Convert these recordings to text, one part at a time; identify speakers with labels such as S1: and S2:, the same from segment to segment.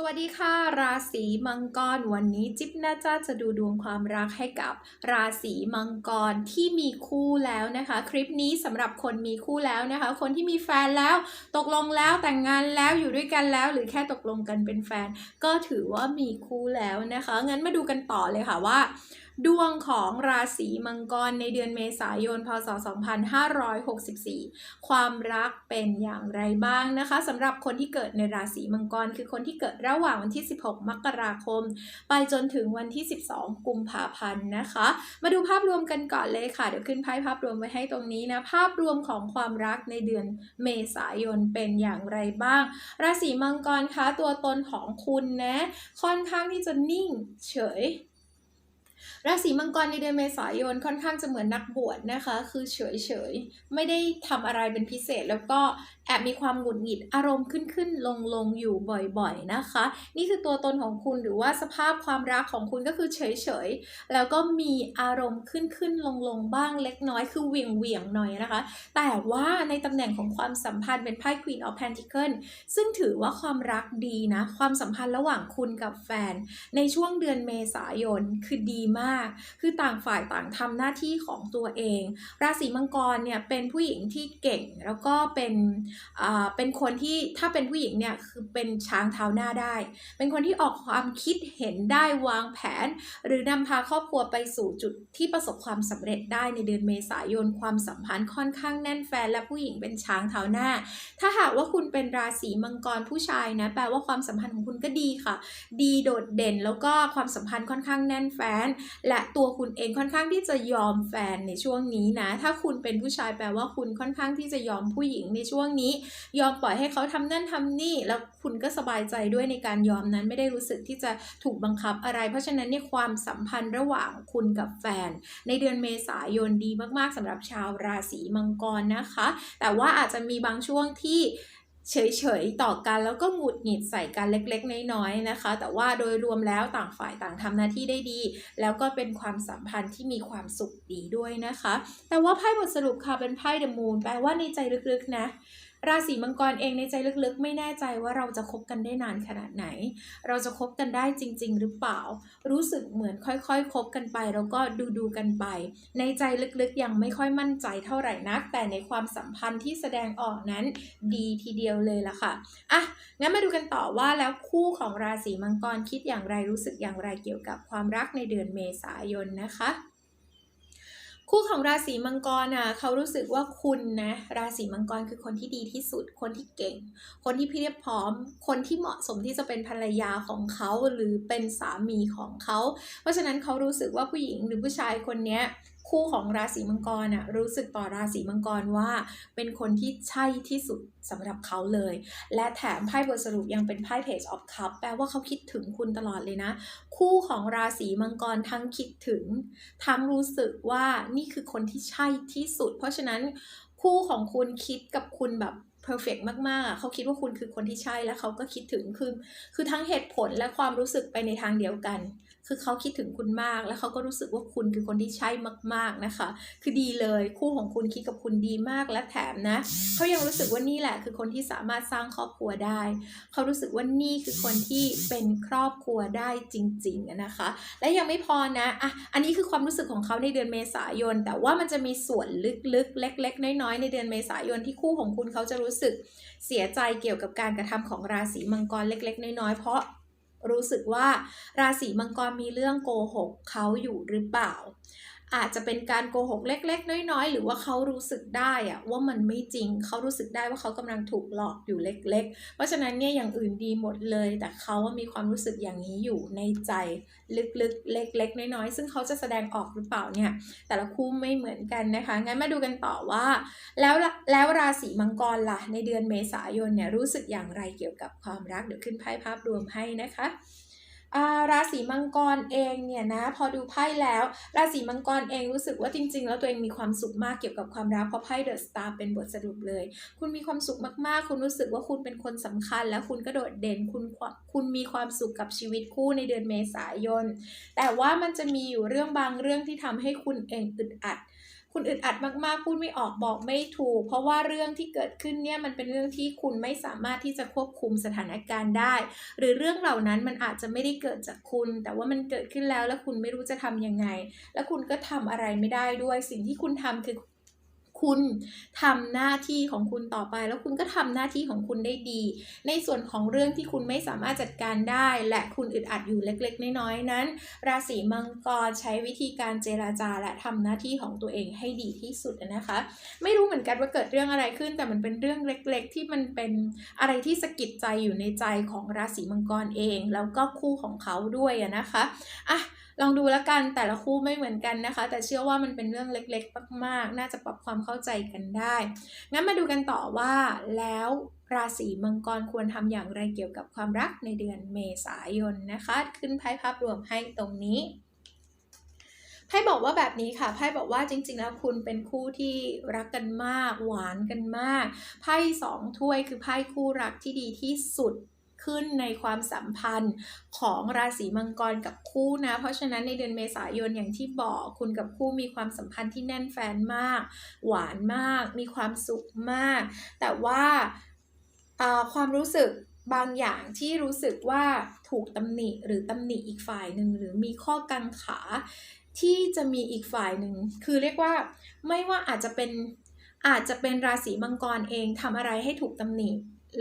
S1: สวัสดีค่ะ ราศีมังกรวันนี้จิ๊บน่าจะจะดูดวงความรักให้กับ ราศีมังกรที่มีคู่แล้วนะคะ คลิปนี้สำหรับคนมีคู่แล้วนะคะ คนที่มีแฟนแล้ว ตกลงแล้วแต่งงานแล้วอยู่ด้วยกันแล้ว หรือแค่ตกลงกันเป็นแฟน ก็ถือว่ามีคู่แล้วนะคะงั้นมาดูกันต่อเลยค่ะว่า ดวงของราศีมังกรในเดือนเมษายน พศ 2564 ความรักเป็นอย่างไรบ้างนะคะสำหรับคนที่เกิดในราศีมังกร คือคนที่เกิดระหว่างวันที่ 16 มกราคม ไปจนถึงวันที่ 12 กุมภาพันธ์นะคะ มาดูภาพรวมกันก่อนเลยค่ะ เดี๋ยวขึ้นไพ่ภาพรวมไว้ให้ตรงนี้นะ ภาพรวมของความรักในเดือนเมษายนเป็นอย่างไรบ้าง ราศีมังกรคะตัวตนของคุณนะ ค่อนข้างที่จะนิ่งเฉย ราศีมังกรในเดือนเมษายนค่อนข้างจะเหมือนนักบวชนะคะ คือเฉยเฉยไม่ได้ทำอะไรเป็นพิเศษ แล้วก็แอบมีความหงุดหงิดอารมณ์ขึ้นขึ้นลงลงอยู่บ่อยๆนะคะ นี่คือตัวตนของคุณหรือว่าสภาพความรักของคุณก็คือเฉยเฉยแล้วก็มีอารมณ์ขึ้นขึ้นลงลงบ้างเล็กน้อยคือเวียงเวียงหน่อยนะคะ แต่ว่าในตำแหน่งของความสัมพันธ์เป็นไพ่ Queen of Pentacles ซึ่งถือว่าความรักดีนะ ความสัมพันธ์ระหว่างคุณกับแฟน ในช่วงเดือนเมษายนคือดีมาก คือต่างฝ่ายต่างทำหน้าที่ของตัวเอง ราศีมังกรเนี่ยเป็นผู้หญิงที่เก่งแล้วก็เป็นอ่าเป็นคนที่ถ้าเป็นผู้หญิงเนี่ยคือเป็นช้างเท้าหน้าได้ เป็นคนที่ออกความคิดเห็นได้วางแผน หรือนำพาครอบครัวไปสู่จุดที่ประสบความสำเร็จได้ในเดือนเมษายนความสัมพันธ์ค่อนข้างแน่นแฟนและผู้หญิงเป็นช้างเท้าหน้า ถ้าหากว่าคุณเป็นราศีมังกรผู้ชายนะแปลว่าความสัมพันธ์ของคุณก็ดีค่ะ ดีโดดเด่นแล้วก็ความสัมพันธ์ค่อนข้างแน่นแฟนและตัวคุณเองค่อนข้างที่จะยอมแฟนในช่วงนี้นะ ถ้าคุณเป็นผู้ชายแปลว่าคุณค่อนข้างที่จะยอมผู้หญิงในช่วงนี้ ยอมปล่อยให้เขาทำนั่นทำนี่ แล้วคุณก็สบายใจด้วยในการยอมนั้นไม่ได้รู้สึกที่จะถูกบังคับอะไร เพราะฉะนั้นเนี่ยความสัมพันธ์ระหว่างคุณกับแฟน ในเดือนเมษายนดีมากๆสำหรับชาวราศีมังกรนะคะ แต่ว่าอาจจะมีบางช่วงที่ เฉยๆต่อกันแล้วก็หงุดหงิดใส่กันเล็กๆ น้อยๆนะคะ แต่ว่าโดยรวมแล้วต่างฝ่ายต่างทำหน้าที่ได้ดี แล้วก็เป็นความสัมพันธ์ที่มีความสุขดีด้วยนะคะ แต่ว่าไพ่บทสรุปค่ะเป็นไพ่เดอะมูนแปลว่าในใจลึกๆนะ ราศีมังกรเองในใจลึกๆ ไม่แน่ใจว่าเราจะคบกันได้นานขนาดไหน เราจะคบกันได้จริง ๆ หรือเปล่า รู้สึกเหมือนค่อยๆคบกันไป แล้วก็ดูๆกันไป ในใจลึกๆ ยังไม่ค่อยมั่นใจเท่าไหร่นัก แต่ในความสัมพันธ์ที่แสดงออกนั้นดีทีเดียวเลยล่ะค่ะอะงั้นมาดูกันต่อว่าแล้วคู่ของราศีมังกรคิดอย่างไรรู้สึกอย่างไรเกี่ยวกับความรักในเดือนเมษายนนะคะ คู่ของราศีมังกรอะเขารู้สึกว่าคุณนะราศีมังกรคือคนที่ดีที่สุด คนที่เก่ง คนที่เพียบพร้อม คนที่เหมาะสมที่จะเป็นภรรยาของเขาหรือเป็นสามีของเขา เพราะฉะนั้นเขารู้สึกว่าผู้หญิงหรือผู้ชายคนเนี้ย คู่ของราศีมังกรอะรู้สึกต่อราศีมังกรว่า เป็นคนที่ใช่ที่สุดสำหรับเขาเลย และแถมไพ่บทสรุปยังเป็นไพ่ Page of Cup แปลว่าเขาคิดถึงคุณตลอดเลยนะ คู่ของราศีมังกรทั้งคิดถึง ทั้งรู้สึกว่านี่คือคนที่ใช่ที่สุด เพราะฉะนั้นคู่ของคุณคิดกับคุณแบบ perfect มากๆอะเขาคิดว่าคุณคือคนที่ใช่และเขาก็คิดถึงคือ คือทั้งเหตุผลและความรู้สึกไปในทางเดียวกัน คือเขาคิดถึงคุณมาก และเขาก็รู้สึกว่าคุณคือคนที่ใช่มาก ๆนะคะ คือดีเลยคู่ของคุณคิดกับคุณดีมากและแถมนะเขายังรู้สึกว่านี่แหละ คือคนที่สามารถสร้างครอบครัวได้เขารู้สึกว่านี่คือคนที่เป็นครอบครัวได้จริงๆนะคะ และยังไม่พอนะอะอันนี้คือความรู้สึกของเขาในเดือนเมษายน แต่ว่ามันจะมีส่วนลึกๆ เล็ก ๆ น้อยๆในเดือนเมษายนที่คู่ของคุณเขาจะรู้สึกเสียใจเกี่ยวกับการกระทำของราศีมังกรเล็ก ๆ น้อยๆเพราะ รู้สึกว่าราศีมังกรมีเรื่องโกหกเขาอยู่หรือเปล่า อาจจะเป็นการโกหกเล็ก ๆ น้อย ๆ หรือว่าเขารู้สึกได้อะว่ามันไม่จริง เขารู้สึกได้ว่าเขากำลังถูกหลอกอยู่เล็ก ๆ เพราะฉะนั้นเนี่ยอย่างอื่นดีหมดเลย แต่เขาว่ามีความรู้สึกอย่างนี้อยู่ในใจลึกๆ เล็ก ๆ น้อยๆ ซึ่งเขาจะแสดงออกหรือเปล่าเนี่ยแต่ละคู่ไม่เหมือนกันนะคะ งั้นมาดูกันต่อว่า แล้วแล้วราศีมังกรล่ะในเดือนเมษายนเนี่ยรู้สึกอย่างไรเกี่ยวกับความรักเดี๋ยวขึ้นไพ่ภาพรวมให้นะคะ ราศีมังกรเองเนี่ยนะพอดูไพ่แล้ว ราศีมังกรเองรู้สึกว่าจริง ๆ แล้วตัวเองมีความสุขมากเกี่ยวกับความรักเพราะไพ่เดอะสตาร์เป็นบทสรุปเลย คุณมีความสุขมากๆ คุณรู้สึกว่าคุณเป็นคนสำคัญ และคุณก็โดดเด่นคุณคุณมีความสุขกับชีวิตคู่ในเดือนเมษายน แต่ว่ามันจะมีอยู่เรื่องบางเรื่องที่ทำให้คุณเองอึดอัด คุณอึดอัดมากๆ พูดไม่ออกบอกไม่ถูก เพราะว่าเรื่องที่เกิดขึ้นเนี่ยมันเป็นเรื่องที่คุณไม่สามารถที่จะควบคุมสถานการณ์ได้ หรือเรื่องเหล่านั้นมันอาจจะไม่ได้เกิดจากคุณ แต่ว่ามันเกิดขึ้นแล้วแล้วคุณไม่รู้จะทำยังไง แล้วคุณก็ทำอะไรไม่ได้ด้วย สิ่งที่คุณทำคือ คุณทำหน้าที่ของคุณต่อไป แล้วคุณก็ทำหน้าที่ของคุณได้ดี ในส่วนของเรื่องที่คุณไม่สามารถจัดการได้ และคุณอึดอัดอยู่เล็ก ๆ น้อยๆนั้น ราศีมังกรใช้วิธีการเจราจาและทำหน้าที่ของตัวเองให้ดีที่สุดนะคะ ไม่รู้เหมือนกันว่าเกิดเรื่องอะไรขึ้น แต่มันเป็นเรื่องเล็ก ๆ ที่มันเป็นอะไรที่สะกิดใจอยู่ในใจของราศีมังกรเอง แล้วก็คู่ของเขาด้วยนะคะอะลองดูแล้วกันแต่ละคู่ไม่เหมือนกันนะคะ แต่เชื่อว่ามันเป็นเรื่องเล็ก ๆ มากๆ น่าจะปรับความเข้าใจกันได้ งั้นมาดูกันต่อว่าแล้วราศีมังกรควรทำอย่างไรเกี่ยวกับความรักในเดือนเมษายนนะคะ ขึ้นไพ่ภาพรวมให้ตรงนี้ไพ่บอกว่าแบบนี้ค่ะไพ่บอกว่าจริงๆแล้วคุณเป็นคู่ที่รักกันมาก หวานกันมากไพ่สองถ้วยคือไพ่คู่รักที่ดีที่สุด ขึ้นในความสัมพันธ์ของราศีมังกรกับคู่นะ เพราะฉะนั้นในเดือนเมษายนอย่างที่บอกคุณกับคู่มีความสัมพันธ์ที่แน่นแฟนมาก หวานมาก มีความสุขมาก แต่ว่าความรู้สึกบางอย่างที่รู้สึกว่าถูกตำหนิหรือตำหนิอีกฝ่ายหนึ่งหรือมีข้อกังขาที่จะมีอีกฝ่ายหนึ่ง คือเรียกว่าไม่ว่าอาจจะเป็นอาจจะเป็นราศีมังกรเองทำอะไรให้ถูกตำหนิ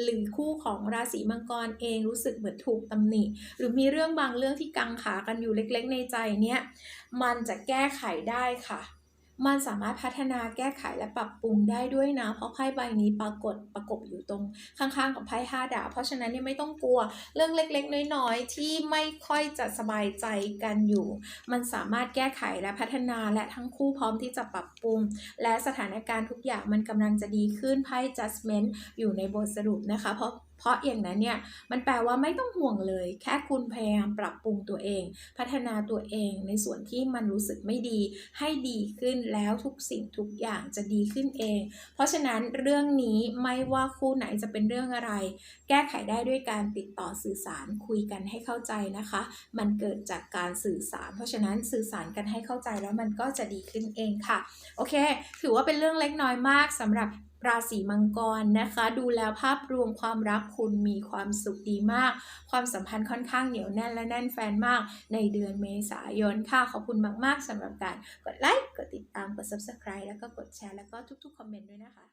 S1: หรือคู่ของราศีมังกรเองรู้สึกเหมือนถูกตำหนิ หรือมีเรื่องบางเรื่องที่กังขากันอยู่เล็กๆในใจเนี้ยมันจะแก้ไขได้ค่ะ มันสามารถพัฒนาแก้ไขและปรับปรุงได้ด้วยนะ เพราะไพ่ใบนี้ปรากฏประกบอยู่ตรงข้างๆของไพ่ห้าดาบ เพราะฉะนั้นนี่ไม่ต้องกลัวเรื่องเล็กๆ น้อยๆ ที่ไม่ค่อยจะสบายใจกันอยู่ มันสามารถแก้ไขและพัฒนาและทั้งคู่พร้อมที่จะปรับปรุง และสถานการณ์ทุกอย่างมันกำลังจะดีขึ้นไพ่ judgment อยู่ในบทสรุปนะคะ เพราะ เพราะอย่างนั้นเนี่ยมันแปลว่าไม่ต้องห่วงเลย แค่คุณพยายามปรับปรุงตัวเอง พัฒนาตัวเองในส่วนที่มันรู้สึกไม่ดี ให้ดีขึ้นแล้วทุกสิ่งทุกอย่างจะดีขึ้นเอง เพราะฉะนั้นเรื่องนี้ไม่ว่าคู่ไหนจะเป็นเรื่องอะไร แก้ไขได้ด้วยการติดต่อสื่อสารคุยกันให้เข้าใจนะคะ มันเกิดจากการสื่อสาร เพราะฉะนั้นสื่อสารกันให้เข้าใจแล้วมันก็จะดีขึ้นเองค่ะโอเค ถือว่าเป็นเรื่องเล็กน้อยมากสำหรับ ราศีมังกรนะคะ ดูแล้วภาพรวมความรักคุณมีความสุขดีมาก ความสัมพันธ์ค่อนข้างเหนียวแน่นและแน่นแฟนมาก ในเดือนเมษายนค่ะ ขอบคุณมาก ๆสำหรับการกดไลค์ กดติดตาม กด subscribe แล้วก็กดแชร์แล้วก็ทุกๆ คอมเมนต์ด้วยนะคะ